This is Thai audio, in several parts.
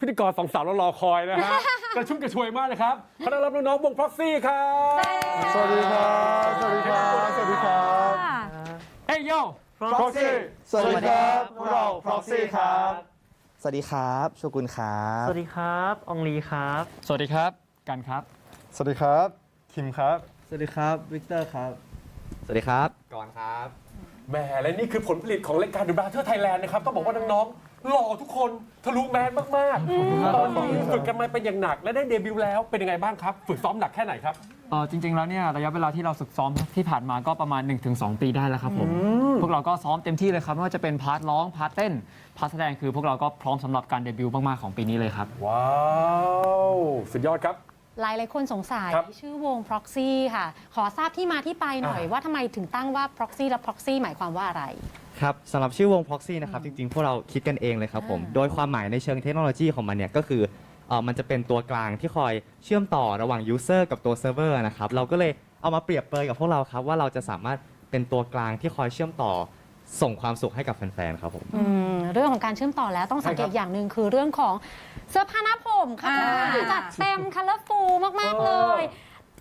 พิธีกรสองสาวเรารอคอยนะฮะ กระชุ่มกระชวยมากนะครับขอต้อนรับน้องๆวงพ็อกซี่ครับสวัสดีครับ สวัสดีครับ สวัสดีครับเฮ้ยโย Proxy สวัสดีครับพวกเรา Proxy ครับ สวัสดีครับโชกุนครับ สวัสดีครับอองลีครับ สวัสดีครับ กันครับ สวัสดีครับ คิมครับ สวัสดีครับ วิกเตอร์ครับ สวัสดีครับ ก่อนครับ แหมและนี่คือผลผลิตของรายการดูบราเธอร์ไทยแลนด์นะครับ ต้องบอกว่าน้องๆ หล่อทุกคนทะลุแมนมากๆ ตอนนี้ฝึกกันมาเป็นอย่างหนัก และได้เดบิวต์แล้วเป็นยังไงบ้างครับ ฝึกซ้อมหนักแค่ไหนครับ เออจริง ๆ แล้วเนี่ยระยะเวลาที่เราฝึกซ้อมที่ผ่านมาก็ประมาณ 1-2 ปีได้แล้วครับผมพวกเราก็ซ้อมเต็มที่เลยครับไม่ว่าจะเป็นพาร์ทร้องพาร์ทเต้นพาร์ทแสดงคือพวกเราก็พร้อมสำหรับการเดบิวต์มากๆของปีนี้เลยครับ ว้าวสุดยอดครับ หลายหลายๆคนสงสัยครับชื่อวง proxy ค่ะ ขอทราบที่มาที่ไปหน่อยอ่า ว่าทำไมถึงตั้งว่า proxy และ proxy หมายความว่าอะไร ครับสำหรับชื่อวง Proxy นะครับ จริงๆ พวกเราคิดกันเองเลยครับผม อ่า โดยความหมายในเชิงเทคโนโลยีของมันเนี่ยก็คือเอ่อมันจะเป็นตัวกลางที่คอยเชื่อมต่อระหว่าง User กับตัว Server นะครับ เราก็เลยเอามาเปรียบเปรยกับพวกเราครับ ว่าเราจะสามารถเป็นตัวกลางที่คอยเชื่อมต่อส่งความสุขให้กับแฟนๆครับผม อืมเรื่องของการเชื่อมต่อแล้วต้องสังเกใช่ตครับอย่างหนึ่งคือเรื่องของเสื้อผ้าหน้าผมค่ะอ่า จัดเต็ม colorful มาก ๆ เลย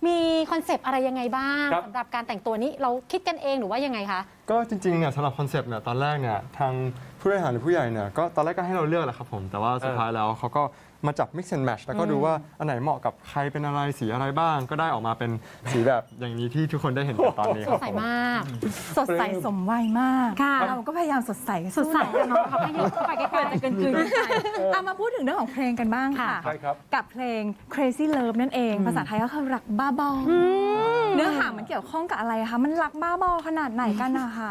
มีคอนเซปต์อะไรยังไงบ้างครับ สำหรับการแต่งตัวนี้เราคิดกันเองหรือว่ายังไงคะ ก็จริงๆเนี่ยสำหรับคอนเซปต์เนี่ยตอนแรกเนี่ยทางผู้บริหารหรือผู้ใหญ่เนี่ยก็ตอนแรกก็ให้เราเลือกแหละครับผมแต่ว่าสุดท้ายแล้วเขาก็ มาจับ mix and match แล้วก็ดูว่าอันไหนเหมาะกับใครเป็นอะไรสีอะไรบ้าง ก็ได้ออกมาเป็นสีแบบอย่างนี้ที่ทุกคนได้เห็นกันตอนนี้สครัดบใสผม มาก สดใสสมวัยมาก ค่ะ เราก็พยายามสดใสสดใสอะเนาะเขาให้เยอะเข้าไปใกล้ๆจะเกินคืน เอามาพูดถึงเรื่องของเพลงกันบ้างค่ะ ค่ะ ใช่ครับ กับเพลง Crazy Love นั่นเอง ภาษาไทยก็คือรักบ้าบออเนื้อหามันเกี่ยวข้องกับอะไรคะ มันรักบ้าบอขนาดไหนกันนะคะ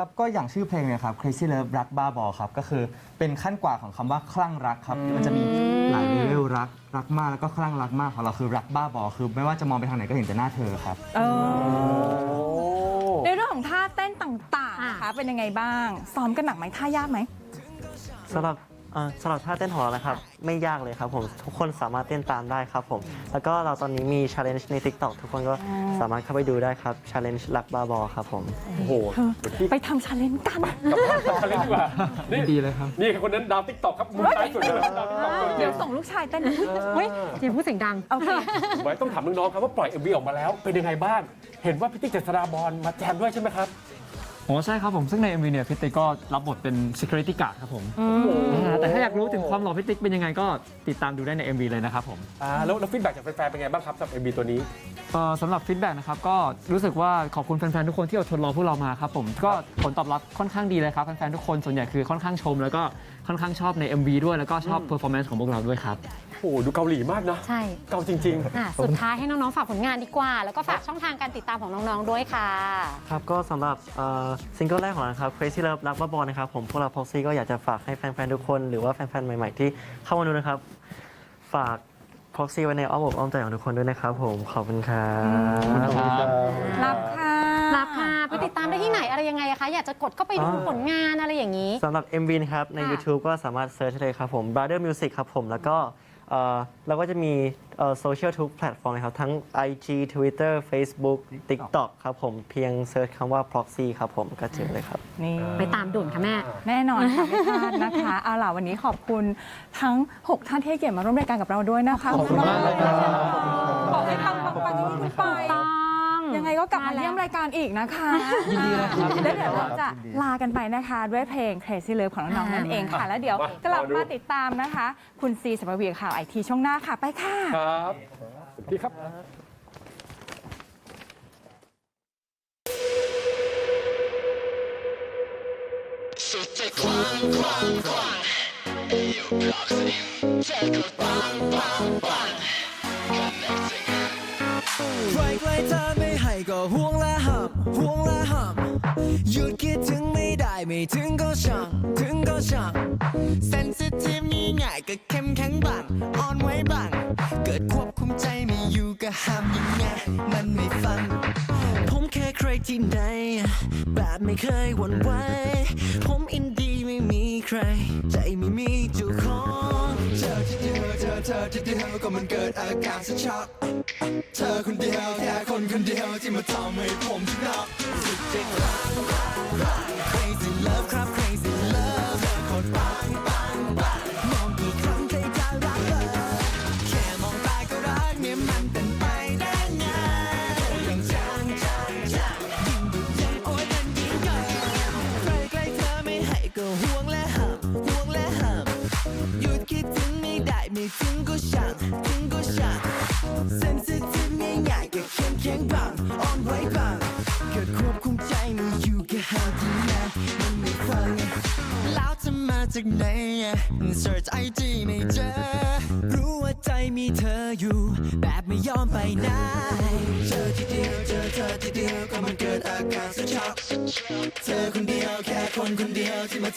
ครับก็อย่างชื่อเพลงเนี่ยครับ Crazy Love รักบ้าบอครับ ก็คือเป็นขั้นกว่าของคำว่าคลั่งรักครับมันจะมีหลายเลเวลรักรักมากแล้วก็คลั่งรักมากของเราคือรักบ้าบอคือ ไม่ว่าจะมองไปทางไหนก็เห็นแต่หน้าเธอครับ เออในเรื่องของท่าเต้นต่างๆนะคะเป็นยังไงบ้าง ซ้อมกันหนักไหมท่ายากไหม สำหรับเอ่อสำหรับท่าเต้นของเรานะครับ ไม่ยากเลยครับผมทุกคนสามารถเต้นตามได้ครับผม แล้วก็เราตอนนี้มี challenge ใน TikTok ทุกคนก็สามารถเข้าไปดูได้ครับ challenge รักบ้าบอครับผม โอ้โหเดี๋ยวพี่ไปทำชาเลนจ์กัน กลับบ้านทะเลดีกว่านี่ดีเลยครับ นี่คนนั้นดาวติ๊กต็อกครับมุมซ้ายสุดเลยนะดาวติ๊กต็อกตัวจริเดี๋ยวงส่งลูกชายเต้นเฮ้ยอย่าพูดเสียงดัง โอเค ไว้ต้องถามน้องๆครับว่าปล่อยเอ็มวีออกมาแล้วเป็นยังไงบ้าง เห็นว่าพี่ติ๊กเจษฎาบอลมาแจมด้วยใช่ไหมครับ อ๋อใช่ครับผมซึ่งใน MV เนี่ยพี่ติ๊กก็รับบทเป็น security guard ครับผมอ่าแต่ถ้าอยากรู้ถึงความหล่อพี่ติ๊กเป็นยังไงก็ติดตามดูได้ใน MV เลยนะครับผมอ่าแล้วแล้วฟีดแบ็กจากแฟนๆเป็นไงบ้างครับสำหรับเอ็มวีตัวนี้ เอ่อสำหรับฟีดแบ็กนะครับก็รู้สึกว่าขอบคุณแฟนๆทุกคนที่อดทนรอพวกเรามาครับผมก็ผลตอบรับค่อนข้างดีเลยครับแฟนๆทุกคนส่วนใหญ่คือค่อนข้างชม แล้วก็ค่อนข้างชอบใน MV ด้วยแล้วก็ชอบเพอร์ฟอร์แมนซ์ของพวกเราด้วยครับโอ้โหดูเกาหลีมากนะ ใช่ เกาจริงอะสุดท้ายให้น้อง ๆ ฝากผลงานดีกว่า แล้วก็ฝากช่องทางการติดตามของน้อง ๆ ด้วยค่ะ ครับก็สำหรับซิงเกิลแรกของเรานะครับ Crazy Love รักบ้าบอนะครับ ผมพวกเรา Proxy ก็อยากจะฝากให้แฟน ๆ ทุกคน หรือว่าแฟน ๆ ใหม่ ๆ ที่เข้ามาดูนะครับ ฝาก Proxy ไว้ในอ้อมอกอ้อมใจของทุกคนด้วยนะครับผมขอบคุณครับ รับค่ะ รับค่ะไปติดตามได้ที่ไหนอะไรยังไงอะคะ อยากจะกดเข้าไปดูอ่า ผลงานอะไรอย่างนี้ สำหรับ MV นะครับ ใน ค่ะ YouTube ก็สามารถเซิร์ชเลยครับผม Brother Music ครับผม แล้วก็ เอ่อเราก็จะมีโซเชียลทุกแพลตฟอร์มเลยครับ ทั้ง IG Twitter Facebook TikTok ครับผมเพียงเซิร์ชคำว่า Proxy ครับผมก็เจอเลยครับ นี่ไปตามด่วนค่ะแม่ แน่นอนค่ะไม่พลาดนะคะ เอาล่ะวันนี้ขอบคุณทั้ง 6 ท่านที่ให้เกียรติมาร่วมรายการกับเราด้วยนะคะขอบคุณมากเลยครับ ขอให้ปังปังปังยิ่งไป ต้อง ยังไงก็กลับมาเยี่ยมรายการอีกนะคะยินดีเลยครับแล้วเดี๋ยวเราจะลากันไปนะคะ ด้วยเพลง Crazy Love ของน้องๆนั่นเองค่ะ แล้วเดี๋ยวมากลับรอดูมาติดตามนะคะ คุณซีสัปวีข่าวไอทีช่วงหน้าค่ะไปค่ะๆครับพี่ครับใค หยุดคิดถึงไม่ได้ไม่ถึงก็ช่างถึงก็ช่างเซนซิทีฟนี่ง่ายก็เข้มแข็งบ้างอ่อนไหวบ้าง เกิดควบคุมใจไม่อยู่ก็ห้ามยังไงมันไม่ฟัง ที่ไหนแบบไม่เคยหวั่นไหวผมอินดีไม่มีใคร ใจไม่มีเจ้าของเธอที่เดียวเธอเธอที่เดียวก็มันเกิดอาการสะช็อกเธอคนเดียวแค่คนคนเดียวที่มาทำให้ผมชนะสุดจะคลั่งคลั่งคลั่ง crazy love ครับ บ้งอ่อนไหวบ้างเกิดควบคุมใจไม่อยู่ก็หาที่ไหนมันไม่ฟังแล้วจะมาจากไหน Search IG ไม่เจอ รู้ว่าใจมีเธออยู่ แบบไม่ยอมไปไหนเจอทีเดียวเจอเธอทีเดียวก็มันเกิดอาการสุดช็อกเธอคนเดียวแค่คนคนเดียวที่มา